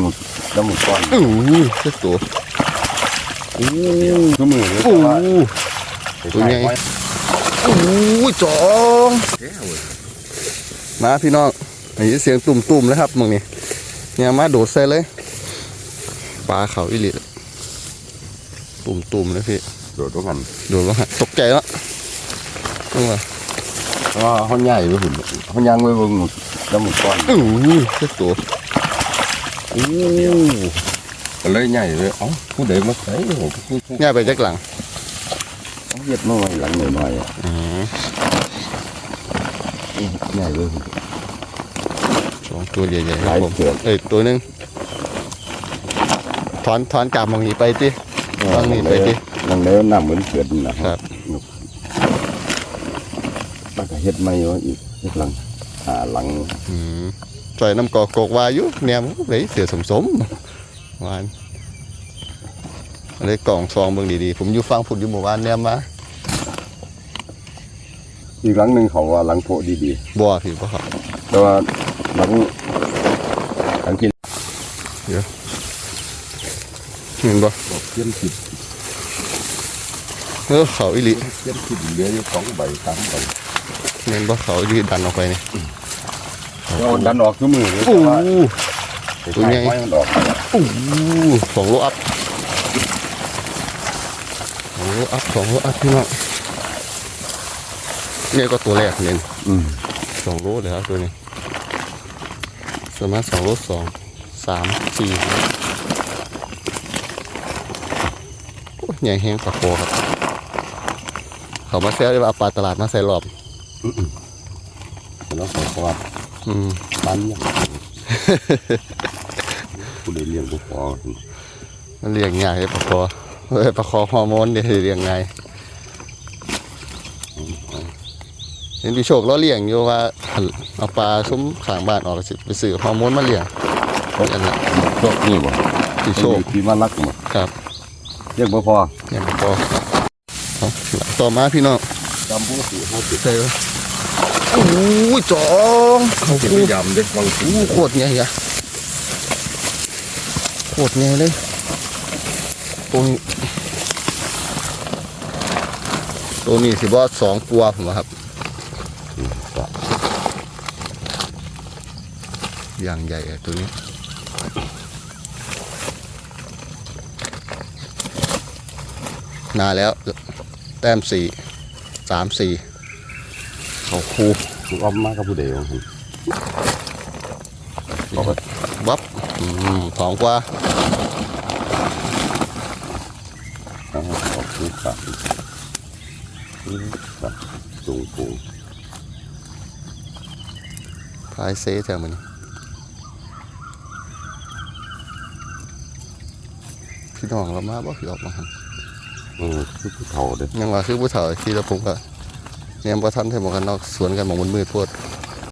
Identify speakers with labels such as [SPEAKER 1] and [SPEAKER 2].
[SPEAKER 1] หมุดแล้วหมุดก้อน
[SPEAKER 2] อู้เจ้าตัวอู้
[SPEAKER 1] ก็มือเลย
[SPEAKER 2] อู้
[SPEAKER 1] ว่า
[SPEAKER 2] ตัวใหญ่อู้จองมาพี่น้องอันนี้เสียงตุ่มๆแล้วครับมึงนี่เนี่ยมาโดดใส่เลยปลาเขาอิลิตุ่มๆเลยพี่
[SPEAKER 1] โดดตัวกัน
[SPEAKER 2] โดดแล้วฮะตกใจแล้วต้องมา
[SPEAKER 1] ว่าห้องใหญ่ไปหุ่นห้องยางไว้บนหมุดแล้วหมุดก้อน
[SPEAKER 2] อู้เจ้าตัว อู้
[SPEAKER 1] ก็เลยใหญ่เลยเอ้าผู้ใดมาใส่โอ้โหผู้ผู้
[SPEAKER 2] เนี่ยไปจักหลัง
[SPEAKER 1] เอาเย็ดมาไว้หลังหน่อยๆอะ
[SPEAKER 2] อืม
[SPEAKER 1] ใหญ่เลยหุ่น
[SPEAKER 2] สองตัวใหญ่ๆค
[SPEAKER 1] ห
[SPEAKER 2] รั
[SPEAKER 1] ลา
[SPEAKER 2] บ
[SPEAKER 1] ย
[SPEAKER 2] ผม
[SPEAKER 1] เสือก
[SPEAKER 2] เอ้ยตัวหนึงถอนถอนกลับมองนี้ไปติวางนี่ไปดิ
[SPEAKER 1] นั่งแล้วน้ำเหมือนเกิดนี่นะครับแล้วก็เฮ็ดไม่ว่าอีกเฮ็ดหลังอ่าหลัง
[SPEAKER 2] อืม ใส่น้ำกอกกอกวาอยุแนมเลยเสือสมสมๆหวานเลยกล่องซองเบิ่งดีๆ ผมอยู่ฟังผุดอยู่หมู่บ้านแนมมา
[SPEAKER 1] อีกหลังหนึ่งเขาว่าหลังโพดี
[SPEAKER 2] บ่พี่บ่ครับ
[SPEAKER 1] ๆแต่ว่าหลังหลังที่
[SPEAKER 2] เห็นบ่
[SPEAKER 1] บอกเพี้ยนผิด
[SPEAKER 2] เออเขาอีหลี
[SPEAKER 1] เพี้ยนผิดเหลืออยู่สองใบสามใบ
[SPEAKER 2] เห็นบ่เขาอีหลีดันออกไปนี่
[SPEAKER 1] เรา ดันออกทุกมือเลย
[SPEAKER 2] โอ้
[SPEAKER 1] แต่ว่า
[SPEAKER 2] ตัวใหญ่
[SPEAKER 1] ไม้มันออก
[SPEAKER 2] โอ้สองโลอัพสองโลอัพสองโลอัพพี่น้องเนี่ยก็ตัวแรกเนี่ย
[SPEAKER 1] อืม
[SPEAKER 2] สองโลเลยครับตัวนี้สามารถสองโลสองสามสี่โอ้ยใหญ่แห้งปลาโคครับ เขามาแซ่ได้ว่าเอาปลาตลาดมาใส่รอบ
[SPEAKER 1] แล้วเขาก็ว่า
[SPEAKER 2] อืม
[SPEAKER 1] ปั้นเนี่ยผู้ใดเลี้ยงบุฟอ
[SPEAKER 2] มันเลี้ยงง่ายเลยปลาโคเอ้ยปลาโคฮอร์โมนเดี๋ยวเลี้ยงง่ายเห็นพี่โชคเราเลี้ยงอยู่ว่าหั่นเอาปลาซุ้มขางบ้านออกสิไปซื้อฮอร์โมนมาเลี้ยงอันนั้น
[SPEAKER 1] โชคนี่บ่
[SPEAKER 2] พี่โชค
[SPEAKER 1] ที่มารักหมด
[SPEAKER 2] ครับ
[SPEAKER 1] เรียกบุฟอ
[SPEAKER 2] ยังบ่พอเอาต่อมาพี่น้อง
[SPEAKER 1] จำพวกสี่ห้าสิบ
[SPEAKER 2] ใช่ไหมโอ้ยจองเขา
[SPEAKER 1] ที่
[SPEAKER 2] คู่
[SPEAKER 1] ยำเด็กบางที
[SPEAKER 2] โอ้โคตรใหญ่อะโคตรใหญ่เลยตัวนี้ตัวนี้สิบว่าสองปัวผมว่าครับอย่างใหญ่อะตัวนี้นาแล้ว แต้มสี่สามสี่ เขาคู
[SPEAKER 1] ถูกอ้อมมากกับผู้ใดบางที
[SPEAKER 2] วับอืมสองกว่า
[SPEAKER 1] นะฮะออกลูกสัตว์สัตว์สูงปูง
[SPEAKER 2] พายเซแถวมันพี่น้องเรามาบ่พี่ออกมาหั่น
[SPEAKER 1] เออคือผู้เฒ่าเด้อ
[SPEAKER 2] ยังว่าคือผู้เฒ่าที่เราผมก็ เนี่ยบ่ทันใส่หมวกกันนอกสวนกันหมองมันมืดโพด